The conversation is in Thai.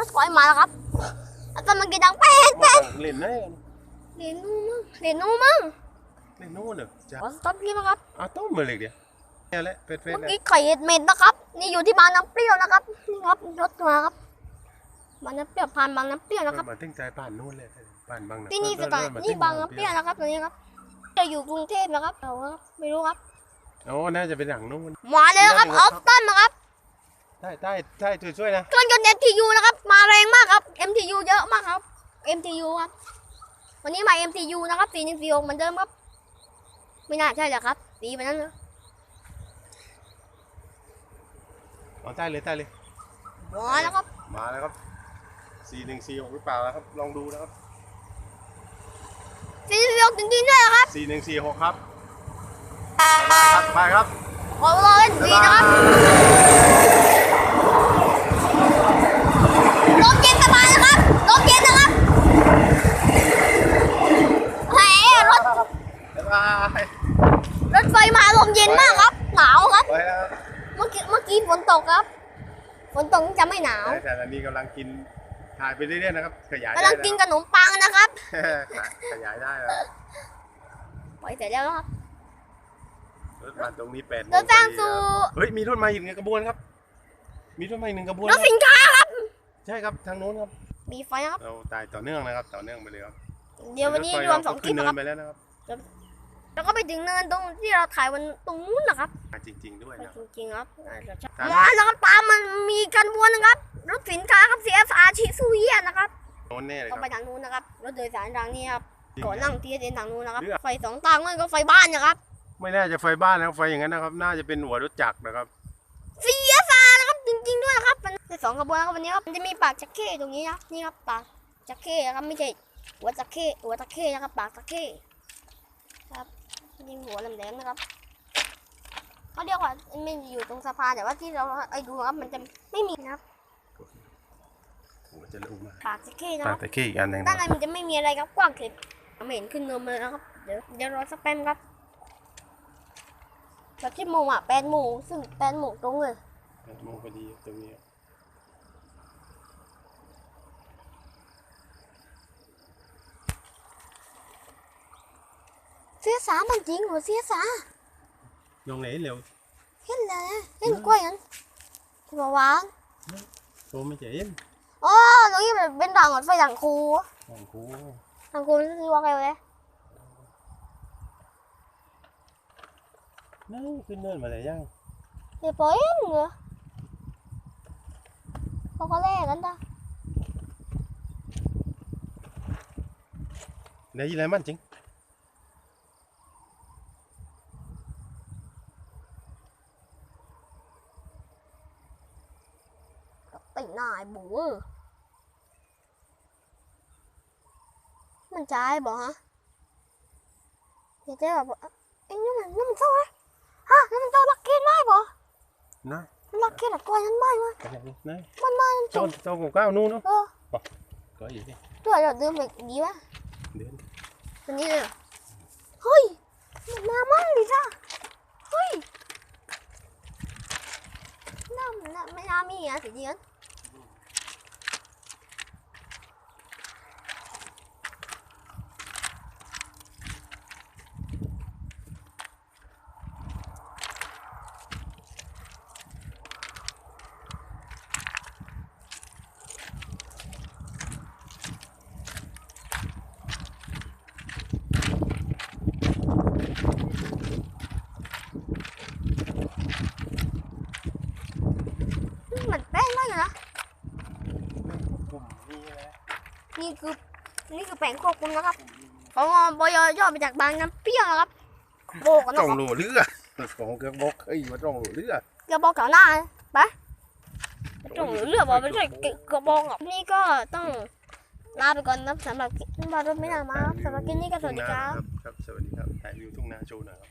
รถไฟมาแล้วครับแล้วก็มันกินดังแป๊ดแป๊ดเล่นได้เรียนนู่นมั้งเรียนนู่นมั้งเล่นโน่นเหรอจ้าขอสต๊อปนี่นะครับอ้าวต้มมาเลยเดียวเนี่ยแหละเป็ดเป็ดเมื่อเลยกี้ไข่เม็ดนะครับ นี่อยู่ที่บางน้ำเปรี้ยวนะครับนี่ครับรถมาครับบางน้ำเปรี้ยวผ่านบางน้ำเปรี้ยวนะครับมาตั้งใจป่านนู่นเลยป่านบางะที่นี่สถานนี่บางน้ำเปรี้ยวนะครับตรงนี้ครับจะอยู่กรุงเทพนะครับเราครับไม่รู้ครับโอ้น่าจะเป็นหลังนู่นมาเลยนะครับออฟตันนะครับ ได้ได้ได้ช่วยๆนะเครื่องยนต์ MTU นะครับ มาแรงมากครับ MTU เยอะมากครับ MTU ครับ วันนี้มา MTU นะครับสีหนึ่งสี่หกเหมือนเดิมครับ ไม่น่าใช่เหรอครับสีแบบนั้นนะเอาใต้เลยใต้เลยมาแล้วครับ มาแล้วครับสี่หนึ่งสี่หกหรือเปล่านะครับ ลองดูนะครับสีหนึ่งสี่หกจริงๆด้วยนะครับสี่หนึ่งสี่หกครับครับไปครับ ขอรอเล่นสีนะครับลมเย็นสบายนะครับลมเย็นนะครับแหมรถ บ๊ายบาย รถไฟมาลมเย็นมากครับ หนาวครับ ไปแล้ว เมื่อ กี้เมื่อกี้ฝนตกครับ ฝนตกจะไม่หนาวแต่ตอนนี้กำลังกินถ่ายไปเรื่อยๆนะครับ ขยายกำลังกินขนมปังนะครับได้ขยายได้แล้วไปเสร็จแล้วครับรถมาตรงนี้แปดโมเดินทางพอดีสู่ครับเฮ้ยมีรถมาอีกหนึ่งกระบวนครับ มีรถมาอีกหนึ่งกระบวนรถสินค้าครับ ใช่ครับทางโน้นครับ มีไฟนะครับเราตายต่อเนื่องนะครับ ต่อเนื่องไปเลยครับ เดี๋ยววันนี้รวมสองคลิปเนินะครับนไปแล้วนะครับ แล้วก็ไปถึงเนินตรงที่เราถ่ายวันตรงนู้นนะครับมาจริง ๆ ด้วยไปนะ จริงๆครับน่าจะใช่ครับ มาแล้วครับตามมันมีกันวนนะครับรถสินค้าครับ CFR ชิซูเยียนะครับโน้นแน่เลยคต้อรังบ ไปทางนู้นนะครับ รถโดยสารทางนี้ครับจริงก่อนนั่งเทียเดินทางนู้นนะครับ เลือก ไฟสองทางนั่นก็ไฟบ้านนะครับ ไม่น่าจะไฟบ้านนะครับไฟอย่างนั้นนะครับ น่าจะเป็นหัวรถจักรนะครับ CFR นะครับจริงๆด้วยนะครับ มันเป็นสองกระบวนนะครับวันนี้ครับมันจะมีปากจักเข้ตรงนี้นะนี่ครับปากจักเข้นะครับไม่ใช่หัวจักเข้หัวจักเข้นะครับปากจักเข้ครับ นี่หัวแหลมๆนะครับเขาเรียกว่าไม่อยู่ตรงสะพานแต่ว่าที่เราไอ้ดูครับมันจะไม่มีนะครับหัวจะลงมาปากจักเข้นะตาครับตะเข้อีกอันหนึงด้านนะในมันจะไม่มีอะไรครับกว้างเข็ดไม่เห็นขึ้นเนินมาเลยนะครับเดี๋ยวเดี๋ยวรอสักแป๊บครับแบบที่โมงอะแปดโมงซึ่งแปดโมงตรงเลยมองพอดีตรงนี้เสียสามันจริงเหรอเสียสาลงไหนเร็วเห็นเลยเห็นกล้วยนั้นที่มาวางโตไม่เจ๋งอ๋อตรงนี้มันเป็นด่างรถไฟด่างคูโอ้โหด่างคูนี่คือว่าไงวะนั่งขึ้นเนินมาเลยยังเดี๋ยวปล่อยเองเหรอพอเขาแลกกันจ้ะได้ยินอะไรมันจริง ติหน้าไอ้บูมันใจายบอกฮะเดี๋ยวเจ๊บอกว่าไอ้นี่มันนี่มันเศร้าเลยฮะนี่มันเศร้าลักเก็ตไม่บอกนะลักเก็ตอะกล้วยนั้นไม่มาอะไรนะมันมาจเจ้าบเจ้าของก้าวนู่นเนาะเออก็อยู่ที่ตัวเราเดินไปดีวะเดือนอันนี้เลยเหรอเฮ้ยมันมามั่งดิจ้ะเฮ้ยน่ามันน่าไม่น่ามีอะสิเดียนเหมื อนแป้งมากเลยนะกลุ่มนี้นะนี่คือนี่คือแป้งควบคุมนะครับของบอยย่อมาจากบางน้ำเปรี้ยวนะครับโบกันนะจ้องครับหลูเรือของเกือบอกเอ้ยมาจ้องหลูเรือกระบอกก่อนหน้าไปตรงเลือกบอกไม่ใช่กระบอกอะนี่ก็ต้องลาไปก่อนนะสำหรับคลิปบารถไม่นานมาครับสำหรับคลิปนี้ก็สวัสดีครับ ครับ สวัสดีครับถ่ายวิวทุ่งนาโชว์หน่อยครับ